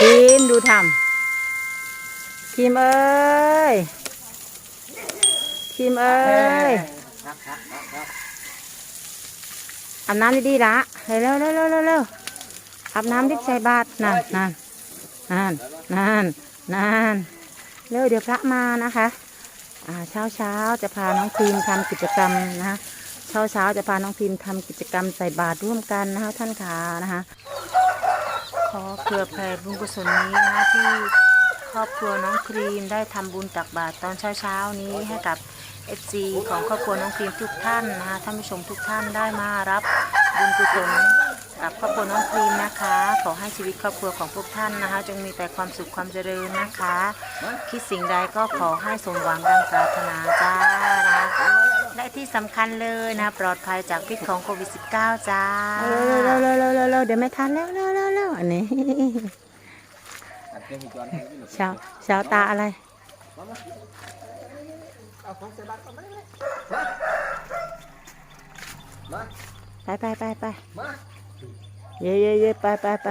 ทีมดูทำทีมเอ้ยทีมเอ้ยอาบน้ำดีๆละเร็วเร็วเร็วเร็วเร็วอาบน้ำดิใส่บาตรนั่นนั่นนั่นนั่นนั่นเร็วเดี๋ยวพระมานะคะเช้าเช้าจะพาน้องพิมทำกิจกรรมนะคะเช้าเช้าจะพาน้องพิมทำกิจกรรมใส่บาตรร่วมกันนะคะท่านขานะคะ ขอเผื่อแผ่บุญกุศลนี้นะคะที่ครอบครัวน้องครีมได้ทำบุญตักบาตรตอนเช้าเช้าๆนี้ให้กับ FC ของครอบครัวน้องครีมทุกท่านนะคะท่านผู้ชมทุกท่านได้มารับบุญกุศลกับครอบครัวน้องครีมนะคะ ขอให้ชีวิตครอบครัวของพวกท่านนะคะ จงมีแต่ความสุขความเจริญนะคะ คิดสิ่งใดก็ขอให้สมหวังดังปรารถนาจ้านะคะ และที่สำคัญเลยนะ ปลอดภัยจากพิษของโควิด -19 จ้าเร็วเร็วเร็วเร็วเร็วเดี๋ยวไม่ทันแล้วเร็วเร็วเร็วอันนี้เช้าเช้าตาอะไรไปไปไปไปเย่เย่เย่ไปไปไป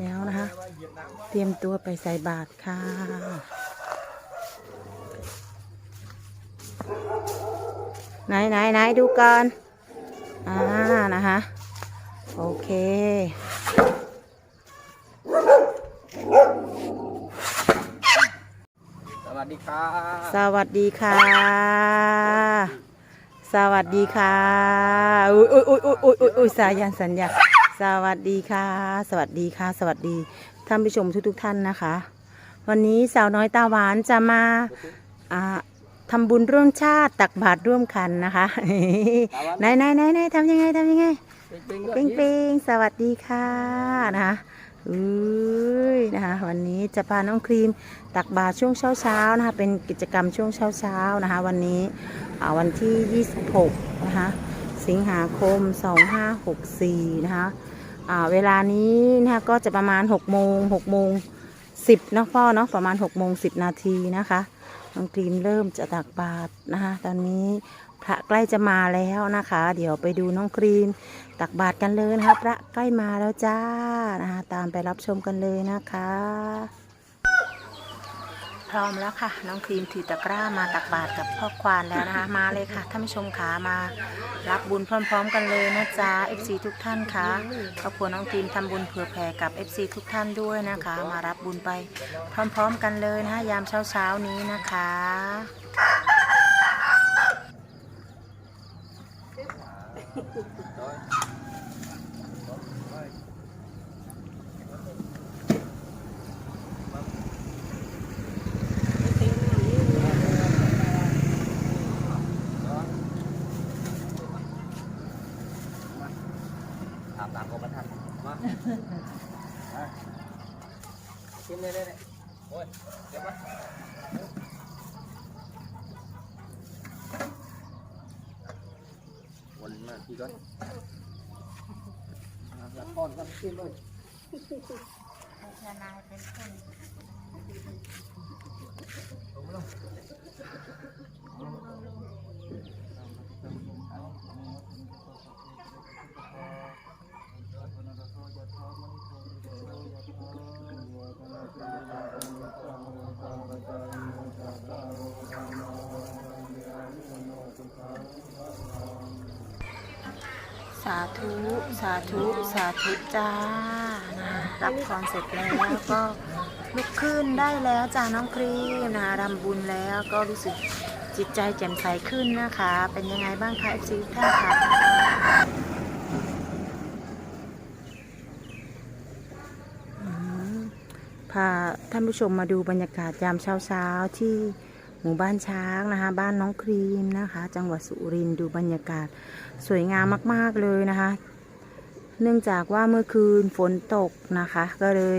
แล้วนะคะ เตรียมตัวไปใส่บาตรค่ะ ไหนไหนไหนดูก่อน อ่า นะคะ โอเคสวัสดีครับสวัสดีค่ะ สวัสดีค่ะ อุ้ยอุ้ยอุ้ยอุ้ยอุ้ยอุ้ยอุ้ยสายันสัญญา สวัสดีค่ะ สวัสดีค่ะ สวัสดีท่านผู้ชมทุกทุกๆท่านนะคะ วันนี้สาวน้อยตาหวานจะมาอ่าทำบุญร่วมชาติตักบาตรร่วมกันนะคะไหนไหนไหนไหนทำยังไงทำยังไงปิงปิงสวัสดีค่ะนะคะอุ้ยนะคะวันนี้จะพาน้องครีมตักบาตรช่วงเช้าเช้าๆนะคะเป็นกิจกรรมช่วงเช้าเช้าๆนะคะ วันนี้อ่าวันที่ 26 นะคะ สิงหาคม 2564 นะคะเวลานี้นะคะก็จะประมาณ6โมง6โมง10นะพ่อเนาะประมาณ6โมง10 นาทีนะคะน้องครีมเริ่มจะตักบาตรนะคะตอนนี้พระใกล้จะมาแล้วนะคะ เดี๋ยวไปดูน้องครีมตักบาตรกันเลยนะคะพระใกล้มาแล้วจ้านะคะตามไปรับชมกันเลยนะคะ ร้อมแล้วค่ะ น้องครีมถือตะกร้ามาตักบาตรกับพ่อควานแล้วนะคะ มาเลยค่ะท่านผู้ชมขามารับบุญพร้อม ๆ กันเลยนะจ๊ะ FC ทุกท่านค่ะครอบครัวน้องครีมทำบุญเผื่อแผ่กับ FC ทุกท่านด้วยนะคะ มารับบุญไปพร้อม ๆ กันเลยนะคะยามเช้าๆนี้นะคะ อาบน้ำก็มาทันมากินเลยเลยโอ้ยเดี๋ยวมาวนมาพี่ก่อนละครกันกินเลย สาธุ สาธุ สาธุจ้านะรับพรเสร็จแล้วก็ลุกขึ้นได้แล้วจ้าน้องครีมนะรำบุญแล้วก็รู้สึกจิตใจแจ่มใสขึ้นนะคะ เป็นยังไงบ้างคะเอฟซีท่าคะพาท่านผู้ชมมาดูบรรยากาศยามเช้าๆที่ หมู่บ้านช้างนะคะ บ้านน้องครีมนะคะ จังหวัดสุรินทร์ดูบรรยากาศสวยงามมาก ๆ เลยนะคะ เนื่องจากว่าเมื่อคืนฝนตกนะคะ ก็เลย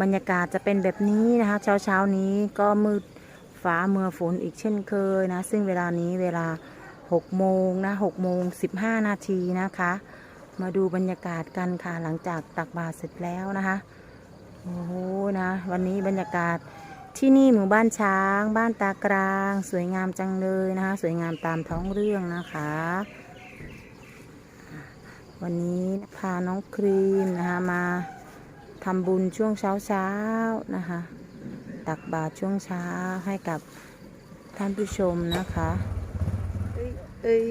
บรรยากาศจะเป็นแบบนี้นะคะ เช้าเช้านี้ก็มืดฟ้าเมื่อฝนอีกเช่นเคยนะ ซึ่งเวลานี้เวลา6โมงนะ6โมง15 นาทีนะคะ มาดูบรรยากาศกันค่ะหลังจากตักบาตรเสร็จแล้วนะคะ โอ้โหนะ วันนี้บรรยากาศ ที่นี่หมู่บ้านช้าง บ้านตากลาง สวยงามจังเลยนะคะ สวยงามตามท้องเรื่องนะคะ วันนี้พาน้องครีมนะคะมาทำบุญช่วงเช้าเช้านะคะ ตักบาตรช่วงเช้าให้กับท่านผู้ชมนะคะเอ้ยเอ้ย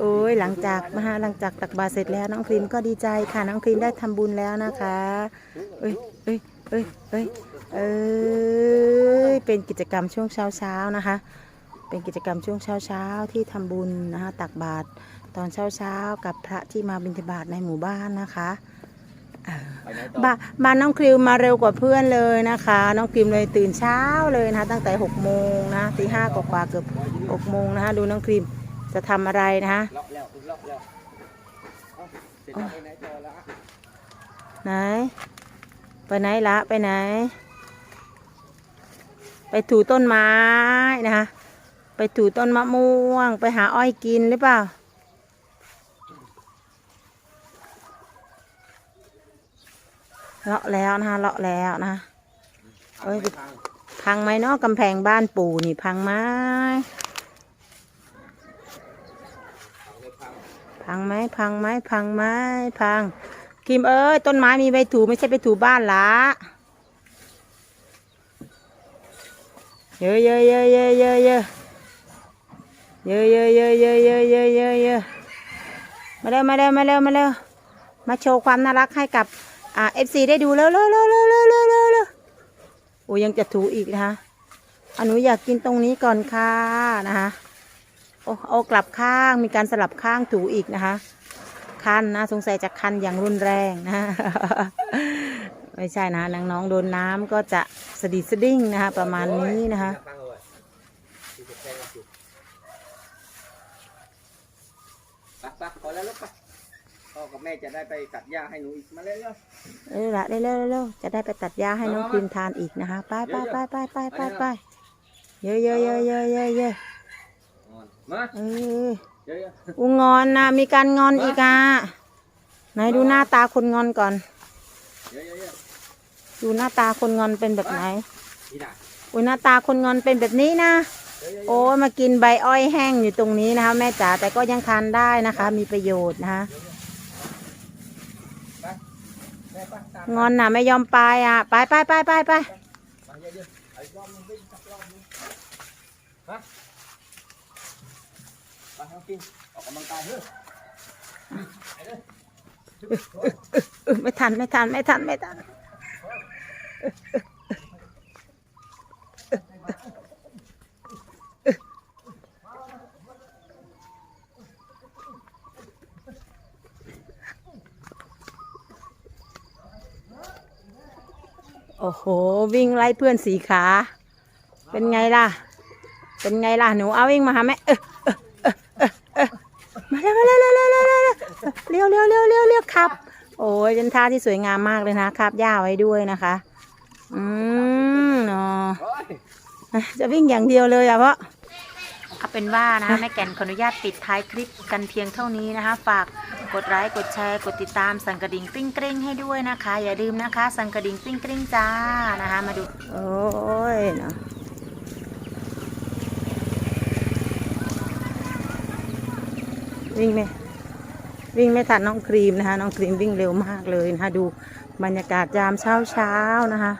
โอ้ยหลังจากมาหลังจากตักบาตรเสร็จแล้วน้องครีมก็ดีใจค่ะน้องครีมได้ทำบุญแล้วนะคะเอ้ยเอ้ย เอ้ยเอ้ยเอ้ยเป็นกิจกรรมช่วงเช้าเช้าๆนะคะ เป็นกิจกรรมช่วงเช้าเช้าๆที่ทำบุญนะคะตักบาตรตอนเช้าเช้าๆกับพระที่มาบิณฑบาตในหมู่บ้านนะคะไปไหนต่อบ้าบ้านน้องคริวมาเร็วกว่าเพื่อนเลยนะคะ น้องคริมเลยตื่นเช้าเลยนะคะ ตั้งแต่6กโมงนะตีห้ากว่าๆเกือบหกโมงนะคะ ดูน้องคริมจะทำอะไรนะคะล็อกแล้วล็อกแล้วเอ้าเสร็จแล้วไปไหนต่อละ ไปไหนละไปไหน ไปถูต้นไม้นะคะ ไปถูต้นมะม่วง ไปหาอ้อยกินหรือเปล่า เลาะแล้วนะคะเลาะแล้วนะเอ้ยพังไหมเนาะกำแพงบ้านปู่นี่พังไหมทางไม่พังพังไหมพังไหมพังไหมพัง คิมเอ้ยต้นไม้มีใบถูไม่ใช่ไปถูบ้านละเยอะเยอะเยอะเยอะเยอะเยอะเยอะเยอะเยอะเยอะเยอะเยอะเยอะเยอะมาเร็วมาเร็วมาเร็วมาเร็วมาโชว์ความน่ารักให้กับอ่าเอฟซีได้ดูเร็วเร็วเร็วเร็วเร็วเร็วเร็วเร็วโอ้ยังจะถูอีกนะคะอะหนูอยากกินตรงนี้ก่อนค่ะนะคะโอ้เอากลับข้างมีการสลับข้างถูอีกนะคะ คันนะ สงสัยจะคันอย่างรุนแรงนะ ไม่ใช่นะน้องๆโดนน้ำก็จะสะดิดสะดิ้งนะคะ ประมาณนี้นะคะตั้งเอาไว้ที่จะปไปพอแล้วลูกไปพ่อกับแม่จะได้ไปตัดหญ้าให้หนูอีกมาเร็วเร็วละเร็วเร็วจะได้ไปตัดหญ้าให้น้องพิมทานอีกนะคะไปไปไปไปไปไปไปเยอะเยอะเยอะเยอะเยอะเยอะๆมาเออ เยอะอุงอนนะมีการงอนอีกอะไหนดูหน้าตาคนงอนก่อนๆเยอะๆดูหน้าตาคนงอนเป็นแบบไหนๆนี่นะอุ้ยหน้าตาคนงอนเป็นแบบนี้นะเยอะๆโอ้ยมากินใบอ้อยแห้งอยู่ตรงนี้นะคะ แม่จ๋าแต่ก็ยังทานได้นะคะ มีประโยชน์นะคะแม่ไปตามงอนน่ะไม่ยอมไปอะ ไปไปไปไปไป มาเยอะๆไอ้รอบนึงวิ่งสักรอบนึงฮะมาทั้ง กินออกกำลังกายเถอะเออไม่ทันไม่ทันไม่ทันไม่ทันโอ้โห วิ่งไล่เพื่อนสีขา เป็นไงล่ะ เป็นไงล่ะ หนูเอาวิ่งมาหาแม่เออ ยเป็นท่าที่สวยงามมากเลยนะครับย่าไว้ด้วยนะคะ อืมเนาะโอ้ยอะจะวิ่งอย่างเดียวเลยอะเพราะเอาเป็นว่านะคะแม่แก่นขออนุญาตปิดท้ายคลิปกันเพียงเท่านี้นะคะ ฝากกดไลค์กดแชร์ กดติดตามสั่นกระดิ่งกริ้งกริ้งให้ด้วยนะคะ อย่าลืมนะคะ สั่นกระดิ่งกริ้งกริ้งจ้านะคะมาดู โอ้ยเนาะวิ่งไหม วิ่งไม่ทันน้องครีมนะคะ น้องครีมวิ่งเร็วมากเลยนะคะ ดูบรรยากาศยามเช้าเช้านะคะ